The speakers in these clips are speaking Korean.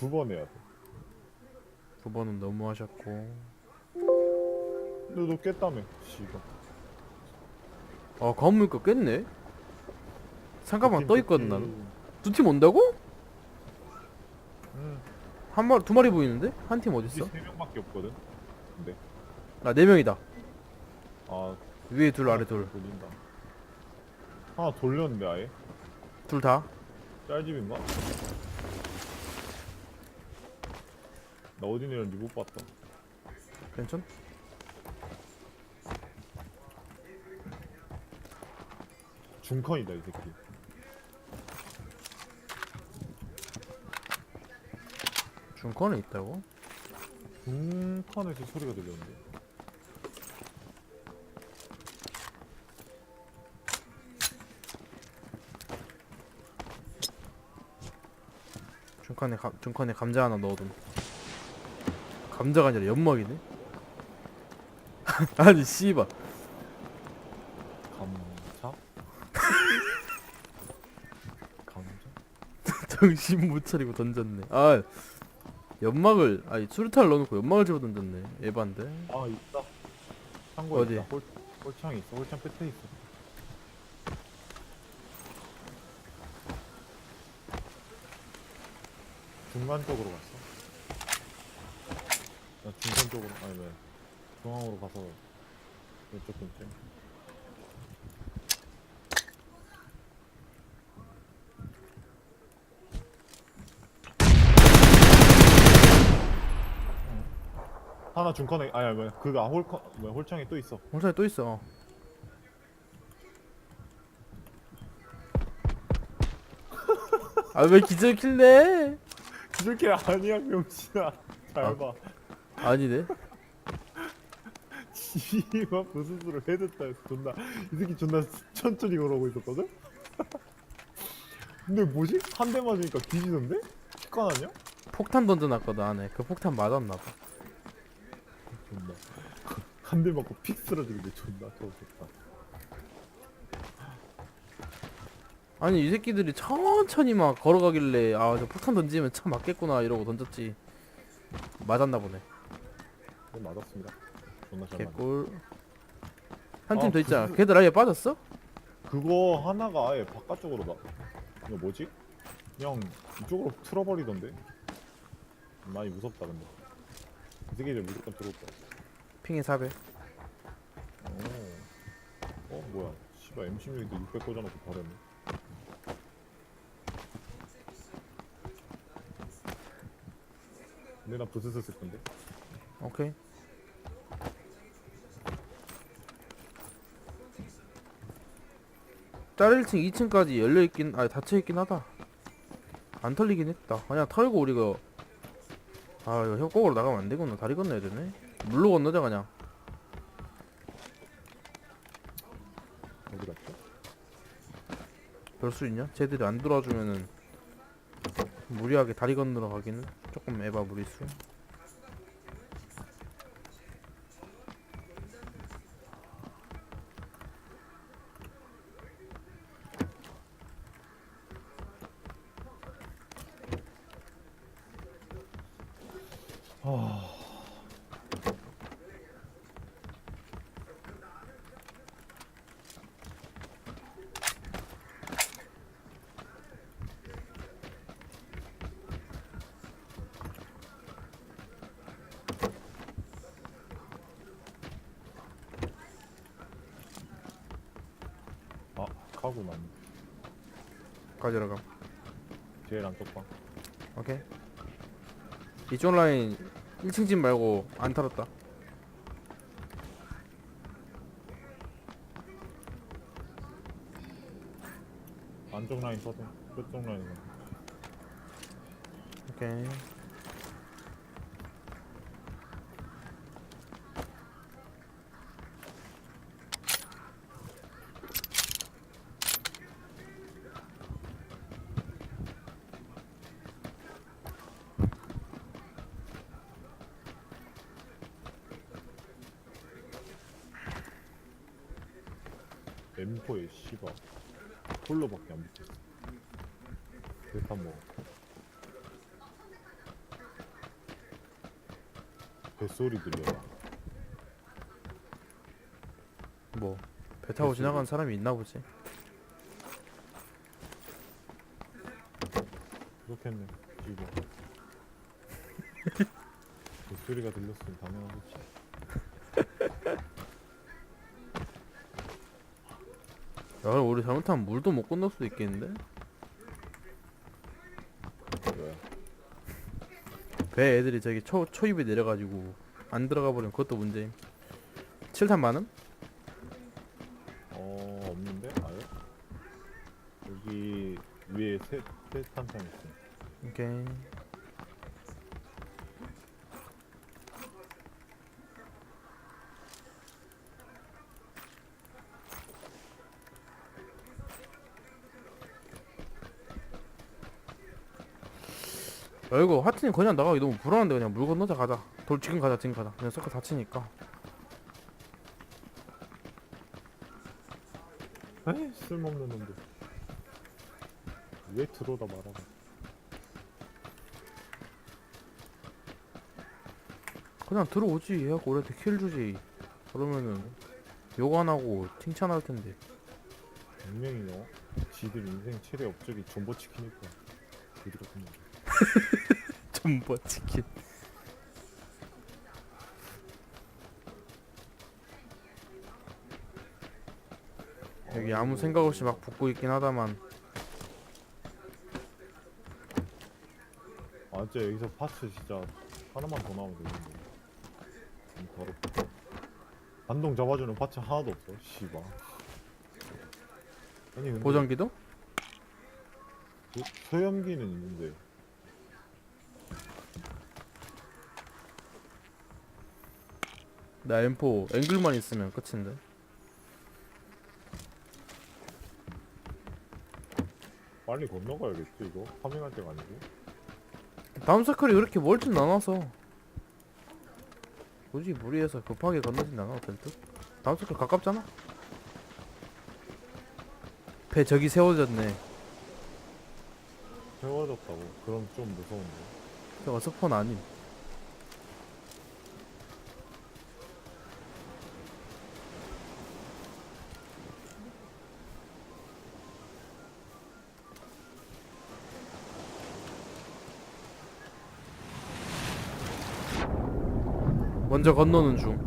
두 번 해야 돼. 두 번은 너무 하셨고 근데 너 깼다며. 씨발. 아 가문니까 깼네 상가방 팀떠 있거든. 나는 두 팀 온다고? 응. 한 마리 두 마리 보이는데? 한 팀 어딨어? 세 명밖에 없거든. 근데 아네 명이다 아 위에 둘 아래 둘 돌린다. 하나 돌렸는데 아예 둘 다? 짤집인가? 나 어디 내렸는지 못 봤다. 괜찮? 중컨이다 이 새끼. 중컨에 있다고? 중컨에서 소리가 들렸는데. 중컨에 감, 중컨에 감자 하나 넣어둠 감자가 아니라 연막이네? 아니 씨발 감자? 감자? 정신 못 차리고 던졌네 아 연막을 아니 수류탄을 넣어놓고 연막을 집어 던졌네 에반데 아 있다. 창고에 어디? 있다. 홀, 홀창이 있어. 홀창 끝에 있어. 중간 쪽으로 갔어. 나 중간 쪽으로 아니 왜 중앙으로 가서 이쪽 근처. 하나 중컨에 아니 뭐야 그가 홀컨 뭐야 홀창에 또 있어. 홍산에 또 있어 아 왜 기절 킬래? 기술길 아니야 병신아. 잘 아. 봐. 아니네 씨발 부스스로 헤드다 존나 이 새끼 존나 천천히 걸어오고 있었거든? 근데 뭐지? 한 대 맞으니까 뒤지던데? 직관 아니야? 폭탄 던져놨거든 안에 그 폭탄 맞았나 봐 존나 한 대 맞고 픽 쓰러지는데 존나 좋겠다 아니 이 새끼들이 천천히 막 걸어가길래 아 저 폭탄 던지면 참 맞겠구나 이러고 던졌지 맞았나 보네 네 맞았습니다. 존나 잘 맞네 개꿀 한 팀 아, 더 있잖아 그- 걔들 아예 빠졌어? 그거 하나가 아예 바깥쪽으로 나 이거 뭐지? 그냥 이쪽으로 틀어버리던데? 많이 무섭다 근데. 이 새끼들 무조건 들어올 거야. 핑이 400 오. 어 뭐야. 씨발 M16인데 600 꽂아놓고 버렸네. 근데 나 부스스 쓸 건데 오케이. 짤 1층 2층까지 열려있긴 아니 닫혀있긴 하다. 안 털리긴 했다. 그냥 털고 우리가 아 이거 협곡으로 나가면 안 되구나. 다리 건너야 되네. 물로 건너자 그냥. 어디 갔죠? 별수 있냐? 쟤들이 안 돌아주면은 무리하게 다리 건너러 가기는 조금 에바 무리수 아 카구만. 가지러 가. 제일 안쪽방. 오케이. 이쪽 라인 1층 집 말고 안 털었다. 안쪽 라인 서든 끝쪽 라인 오케이 M4에 씨발 홀로밖에 안 붙었어 대탄 먹어 뱃소리 들려. 뭐배 타고. 지나가는 사람이 있나 보지 그렇겠네. 지금. 뱃소리가 들렸으면 당연하겠지. 야 우리 잘못하면 물도 못 건널 수도 있겠는데? 왜? 배 애들이 저기 초, 초입에 내려가지고 안 들어가 버리면 그것도 문제임 7탄 많음? 야 이거 하트님 그냥 나가기 너무 불안한데 그냥 물 건너자 가자 돌 지금 가자 지금 가자 그냥 서클 다치니까 에이 쓸모없는 놈들. 왜 들어오다 말아봐. 그냥 들어오지 해갖고 우리한테 킬 주지 그러면은 욕 안 하고 칭찬할 텐데 분명히 너 지들 인생 최대 업적이 존버 치킨일 거야. 같은 거. 전버 치킨. 여기 아무 생각 없이 막 붙고 있긴 하다만. 아 진짜 여기서 파츠 진짜 하나만 더 나오면 되는데 좀 더럽다 반동 잡아주는 파츠 하나도 없어. 씨발. 아니 근데 보정기도? 그 소염기는 있는데 나 M4 앵글만 있으면 끝인데. 빨리 건너가야겠지 이거? 파밍할 때가 아니고. 다음 서클이 그렇게 멀진 않아서. 굳이 무리해서 급하게 건너진 않아도 될듯? 다음 서클 가깝잖아? 배 저기 세워졌네. 세워졌다고? 그럼 좀 무서운데. 저거 스폰 아님 먼저 건너는 중.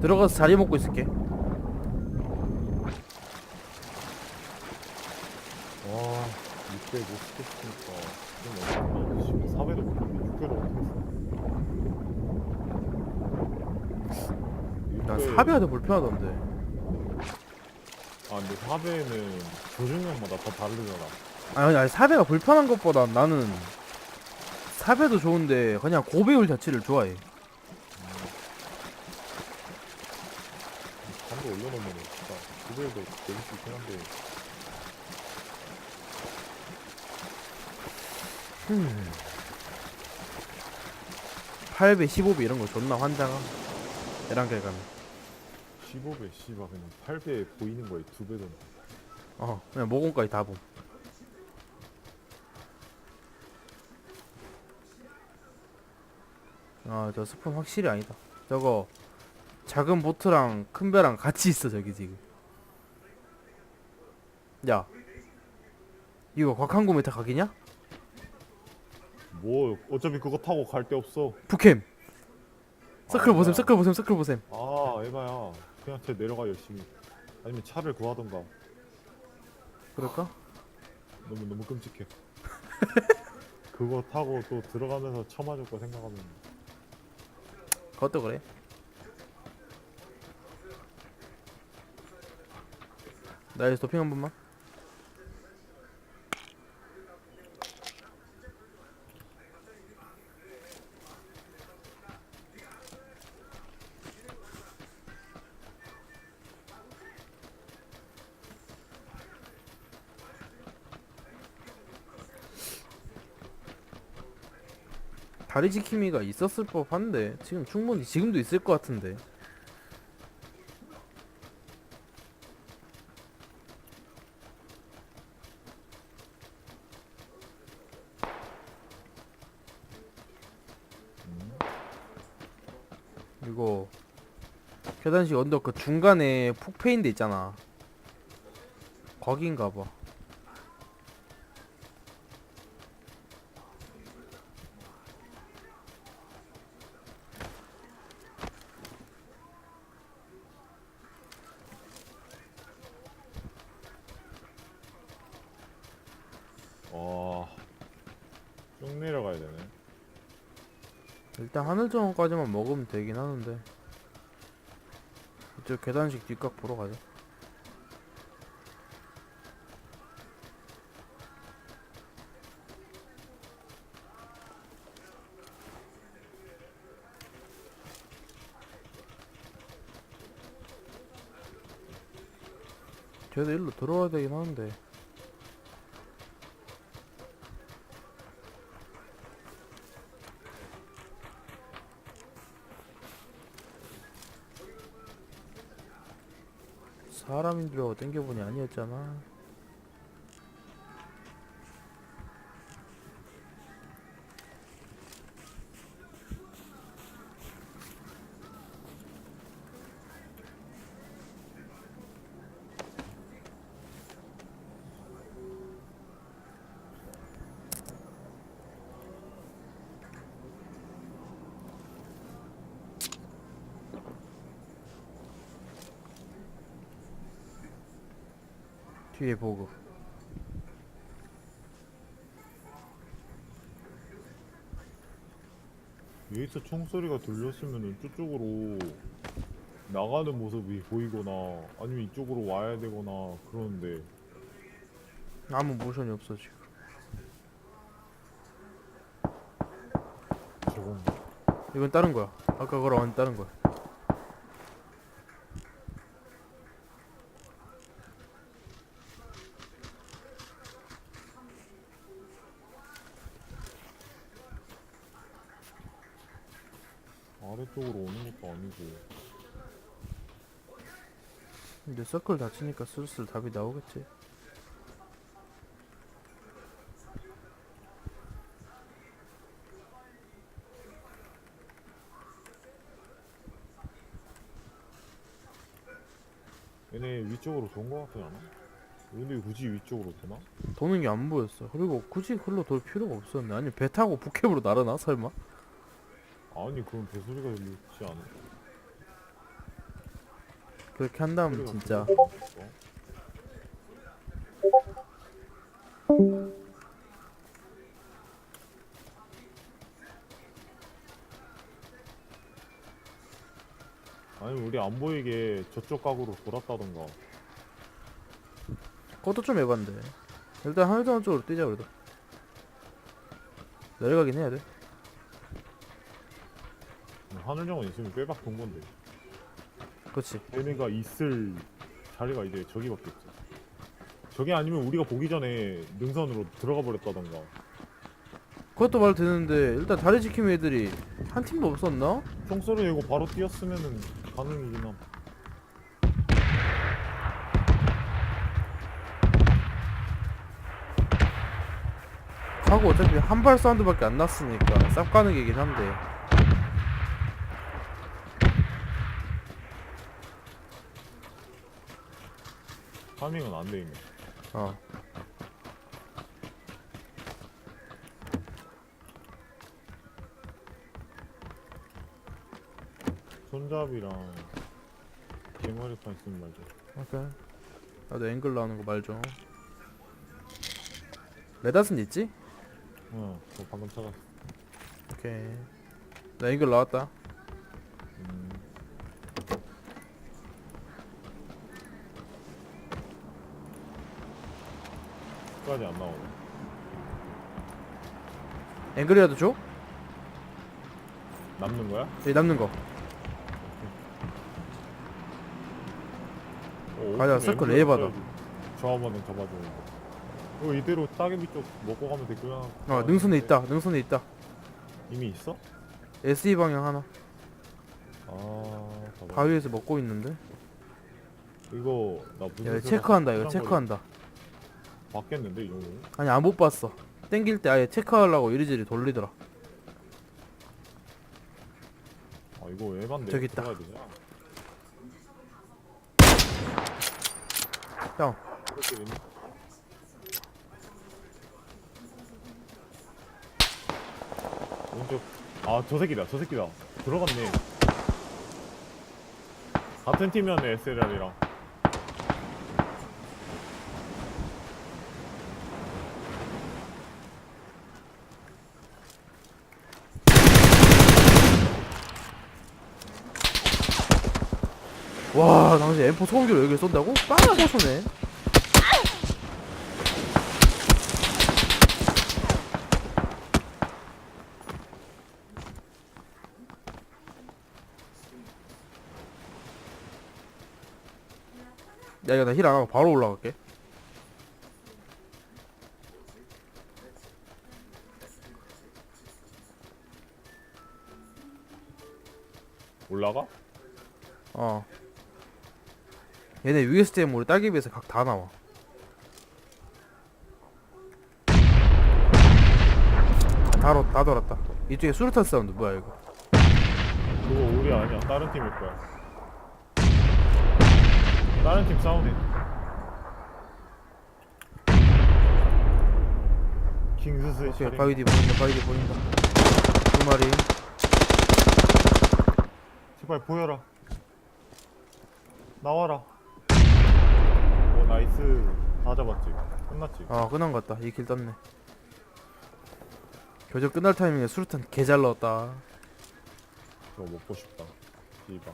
들어가서 자리 먹고 있을게. 와600못 시켰으니까. 좀 어렵다. 4배도 못했는데 6배도 못했어 난 6배 사배가 더 불편하던데. 아 근데 4배는 조준력마다 다 다르잖아. 아니 아니 사배가 불편한 것보다 나는 사배도 좋은데 그냥 고배율 자체를 좋아해 단도 올려놓으면 진짜 9배도 내릴 수 있긴 한데 음. 8배 15배 이런 거 존나 환장하 에란길 가면. 15배 씨발 그냥 8배 보이는 거에 2배 더어 그냥 모공까지 다 봄. 아 저 스폰 확실히 아니다. 저거 작은 보트랑 큰 배랑 같이 있어 저기 지금 야 이거 곽항구 메타 각이냐? 뭐 어차피 그거 타고 갈 데 없어. 북캠. 서클 아, 보셈 에바야. 서클 보셈 서클 보셈. 아 에바야. 그냥 쟤 내려가 열심히. 아니면 차를 구하던가. 그럴까? 너무 너무 끔찍해. 그거 타고 또 들어가면서 처맞을 거 생각하면. 그것도 그래. 나이스 도핑 한 번만 다리 지킴이가 있었을 법한데 지금 충분히 지금도 있을 것 같은데. 음. 이거 계단식 언덕 그 중간에 푹 패인 데 있잖아. 거긴가 봐 3점까지만 먹으면 되긴 하는데. 이쪽 계단식 뒷각 보러 가자. 쟤도 일로 들어와야 되긴 하는데. 사람인 줄 알고 땡겨보니 아니었잖아 뒤에 보급. 여기서 총소리가 들렸으면은 저쪽으로 나가는 모습이 보이거나 아니면 이쪽으로 와야 되거나 그러는데. 아무 모션이 없어 지금. 저건가? 이건 다른 거야. 아까 그거랑 완전 다른 거야 아래쪽으로 오는 것도 아니고 근데 서클 다치니까 슬슬 답이 나오겠지 얘네 위쪽으로 도는 것 같지 않아? 근데 굳이 위쪽으로 도나? 도는 게 안 보였어 그리고 굳이 흘러 돌 필요가 없었네 아니 배 타고 북캠으로 날아나 설마? 아니 그럼 배소리가 들리지 않아? 그렇게 한다면 소리가 진짜. 않았어? 아니 우리 안 보이게 저쪽 각으로 돌았다던가. 그것도 좀 에반데. 일단 하늘정 쪽으로 뛰자 그래도. 내려가긴 해야 돼 하늘정원 있으면 빼박 돈 건데 그렇지 얘네가 있을 자리가 이제 저기밖에 없어 저게 아니면 우리가 보기 전에 능선으로 들어가 버렸다던가. 그것도 말 되는데 일단 다리 지킴 애들이 한 팀도 없었나? 총소리 내고 바로 뛰었으면은 가능이긴 함. 하고 어차피 한 발 사운드밖에 안 났으니까 쌉 가는 게긴 한데 파밍은 안 돼 있네. 어. 손잡이랑 개머리판 있으면 말죠. 오케이. 나도 앵글 나오는 거말 좀. 레닷은 있지? 어, 저 방금 찾았어. 오케이. 나 앵글 나왔다. 음, 끝까지 안 나오네 앵글이라도 줘? 남는 거야? 여기 남는 거 어, 가자, 받아. 써야지. 저 한번은 잡아줘 이거 이대로 따개비 쪽 먹고 가면 되구나 어 능선에 있다 능선에 있다 이미 있어? SE 방향 하나 아 봐봐. 바위에서 먹고 있는데 이거 나 무슨 야 수가 체크한다 이거 체크한다 받겠는데 이 정도면? 아니 안 못 봤어 땡길 때 아예 체크하려고 이리저리 돌리더라 아 이거 에반데 저기 있다. 들어가야 되냐? 형. 이렇게. 오른쪽 아저 새끼다 저 새끼다 들어갔네 같은 팀이었네 SLR이랑 와 당신 M4 소음기로 여기를 쏜다고? 빵을 쏘네 야 이거 나힐 안하고 바로 올라갈게 올라가? 어 얘네 우리 딸기비에서 각 다 나와. 다, 돌- 다 돌았다. 이쪽에 수류탄 사운드 뭐야 이거? 그거 우리 아니야. 다른 팀일 거야. 다른 팀 싸우네. 킹스스 오케이 차림. 바위디 보인다 바위디 보인다. 두 마리. 제발 보여라. 나와라. 오 나이스. 다 잡았지. 끝났지. 아 끝난 것 같다. 이 길 떴네. 교전 끝날 타이밍에 수류탄 개 잘 넣었다. 저거 먹고 싶다. 씨발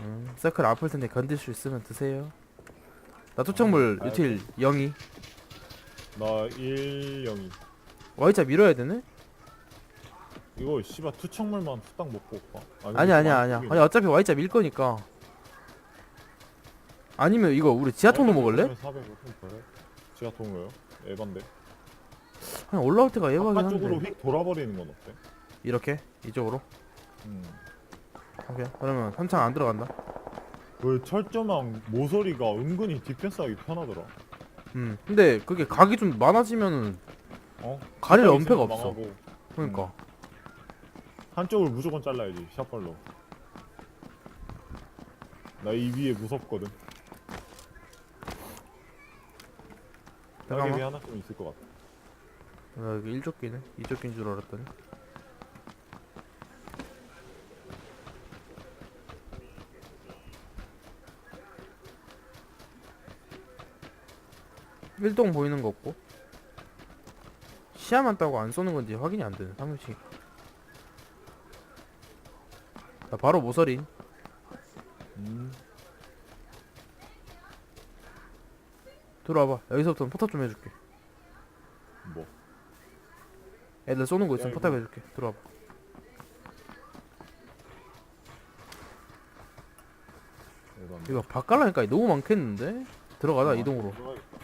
음, 서클 아플 텐데 건들 수 있으면 드세요. 나 투척물 아, 유틸 0이. 나 1, 0이. Y자 밀어야 되네? 이거 씨발 투척물만 후딱 먹고 올까? 아, 아니 아니야 아니야. 아니 어차피 Y자 밀 거니까 아니면 이거 우리 지하 통로 먹을래? 400 그래? 지하 통로요? 에반데? 아니 올라올 때가 예박이긴 바깥쪽으로 한데 휙 돌아버리는 건 어때? 이렇게? 이쪽으로? 음. 오케이. 그러면 3창 안 들어간다. 그 철조망 모서리가 은근히 디펜스하기 편하더라. 음. 근데 그게 각이 좀 많아지면은 어? 가릴 엄폐가 없어. 망하고. 그러니까. 한쪽을 무조건 잘라야지 샷발로. 나 이 위에 무섭거든 잠깐만. 따개비 하나쯤 있을 것 같아. 야 여기 1조끼네. 2조끼인 줄 알았더니. 일동 보이는 거 없고? 시야만 따고 안 쏘는 건지 확인이 안 되네 사무실 나 바로 모서리 음. 들어와봐. 여기서부터 포탑 좀 해줄게. 뭐? 애들 쏘는 거 야, 있으면 포탑 해줄게. 들어와봐. 이거 바깔라니까 너무 많겠는데? 들어가자 아, 이동으로. 들어가야겠다.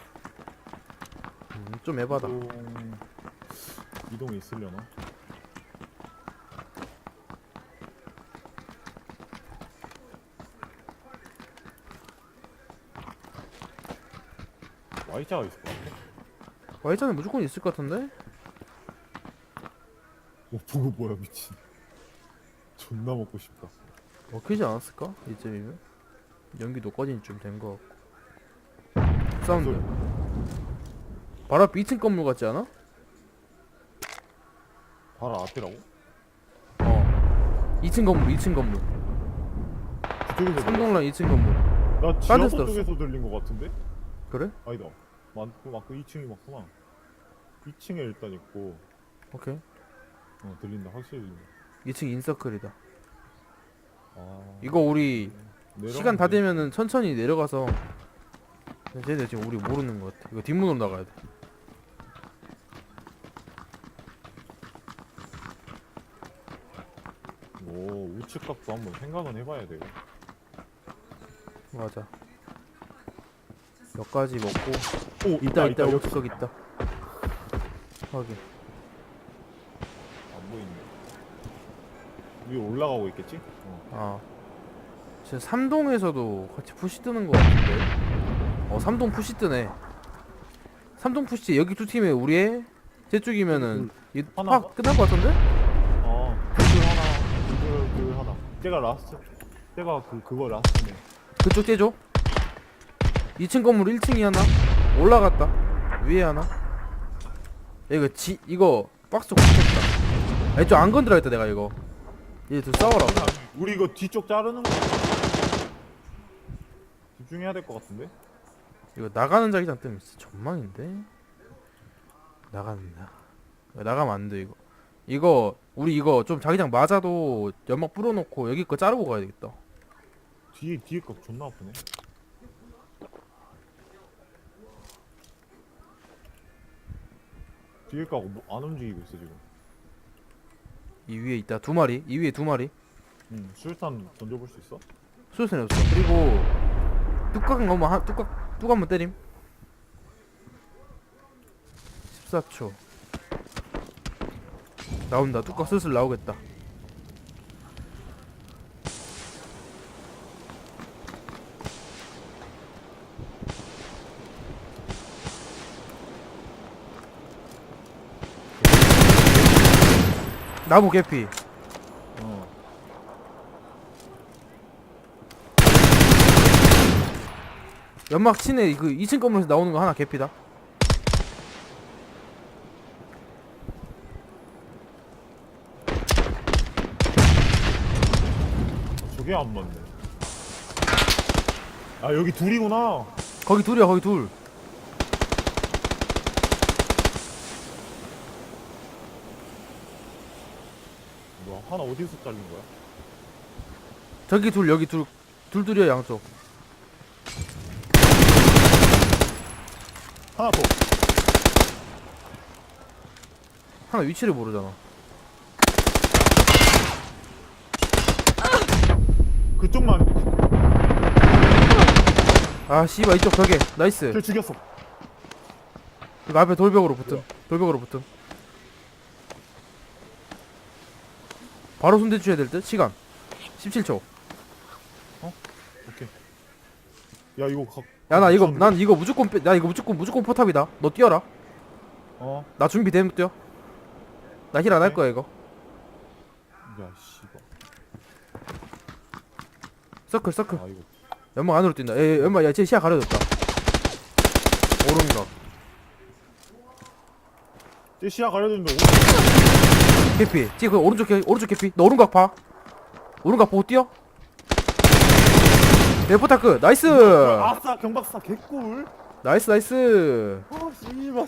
음, 좀 에바다. 이동 이동 있으려나? Y자가 있을 것 같아. Y자는 무조건 있을 것 같은데? 오 보고 뭐야 미친. 존나 먹고 싶다. 먹히지 않았을까? 이쯤이면? 연기도 꺼진 좀된거 같고 사운드 바로 앞 2층 건물 같지 않아? 바로 앞이라고? 어 2층 건물 2층 건물 그쪽에서? 삼동랑 2층 건물 나딴 지하도 데서 들었어. 쪽에서 들린 것 같은데? 그래? 아니다. 맞고 맞고 2층이 맞구나. 2층에 일단 있고 오케이 어 들린다 확실히 들린다. 2층 인서클이다 아 이거 우리 시간 다 내려가면 되면은 천천히 내려가서 쟤네 지금 우리 모르는 것 같아 이거 뒷문으로 나가야 돼 오 우측 각도 한번 생각은 해봐야 돼요. 맞아 몇 가지 먹고 오 있다 있다 여기 우측 있다 확인 안 보이네. 위에 올라가고 있겠지? 어. 아 지금 삼동에서도 같이 푸시 뜨는 것 같은데 어 삼동 푸시 뜨네 삼동 푸시 여기 두 팀에 우리의 제 쪽이면은 이 하나 파 끝날 것 같은데? 아, 둘 하나, 둘, 둘 하나. 제가 라스트 제가 그 그거 라스트네 그쪽 떼줘 2층 건물 1층이 하나? 올라갔다. 위에 하나? 야, 이거 지 이거 박스 꽂혔다. 이쪽 안 건드려 했다 내가 이거. 얘들 싸워라. 우리 이거 뒤쪽 자르는 거 집중해야 될 것 같은데? 이거 나가는 자기장 때문에 진짜 전망인데? 나간다 나가면 안 돼 이거. 이거 우리 이거 좀 자기장 맞아도 연막 뿌려놓고 여기 거 자르고 가야 되겠다. 뒤에 뒤에 거 존나 아프네 뒤에 거하고 뭐 안 움직이고 있어 지금. 이 위에 있다. 두 마리? 이 위에 두 마리? 응 술탄 던져볼 수 있어? 수류탄이 없어. 그리고 뚜껑 한번 한 뚜껑 뚜껑 한번 때림. 14초. 나온다. 뚜껑 슬슬 나오겠다 나무 개피. 어. 연막 치네. 그 2층 건물에서 나오는 거 하나 개피다. 저게 안 맞네. 아 여기 둘이구나. 거기 둘이야 거기 둘 하나 어디서 잘린 거야? 저기 둘 여기 둘 둘둘이야 양쪽. 하나 더. 하나 위치를 모르잖아. 그쪽만. 아 씨발 이쪽 벽에. 나이스. 쟤 죽였어. 이거 앞에 돌벽으로 붙음. 돌벽으로 붙음 바로 손대 주셔야 될 듯? 시간. 17초. 오케이. 야 이거 각... 야 나 이거? 난 이거 무조건 빼, 나 이거 무조건 무조건 포탑이다. 너 뛰어라. 어? 나 준비되면 뛰어. 나 힐 안 할. 거야 이거. 야 씨발. 서클 서클. 아 이거. 연막 안으로 뛴다. 에 연막 야 쟤 시야 가려졌다. 오른각. 쟤 시야 가려졌는데 개피. 뒤에 그 오른쪽 개 오른쪽 개피. 너 오른각 봐. 오른각 보고 뛰어. 대포타 끝 나이스. 오... 아싸 경박사 개꿀. 나이스 나이스. 아 씨발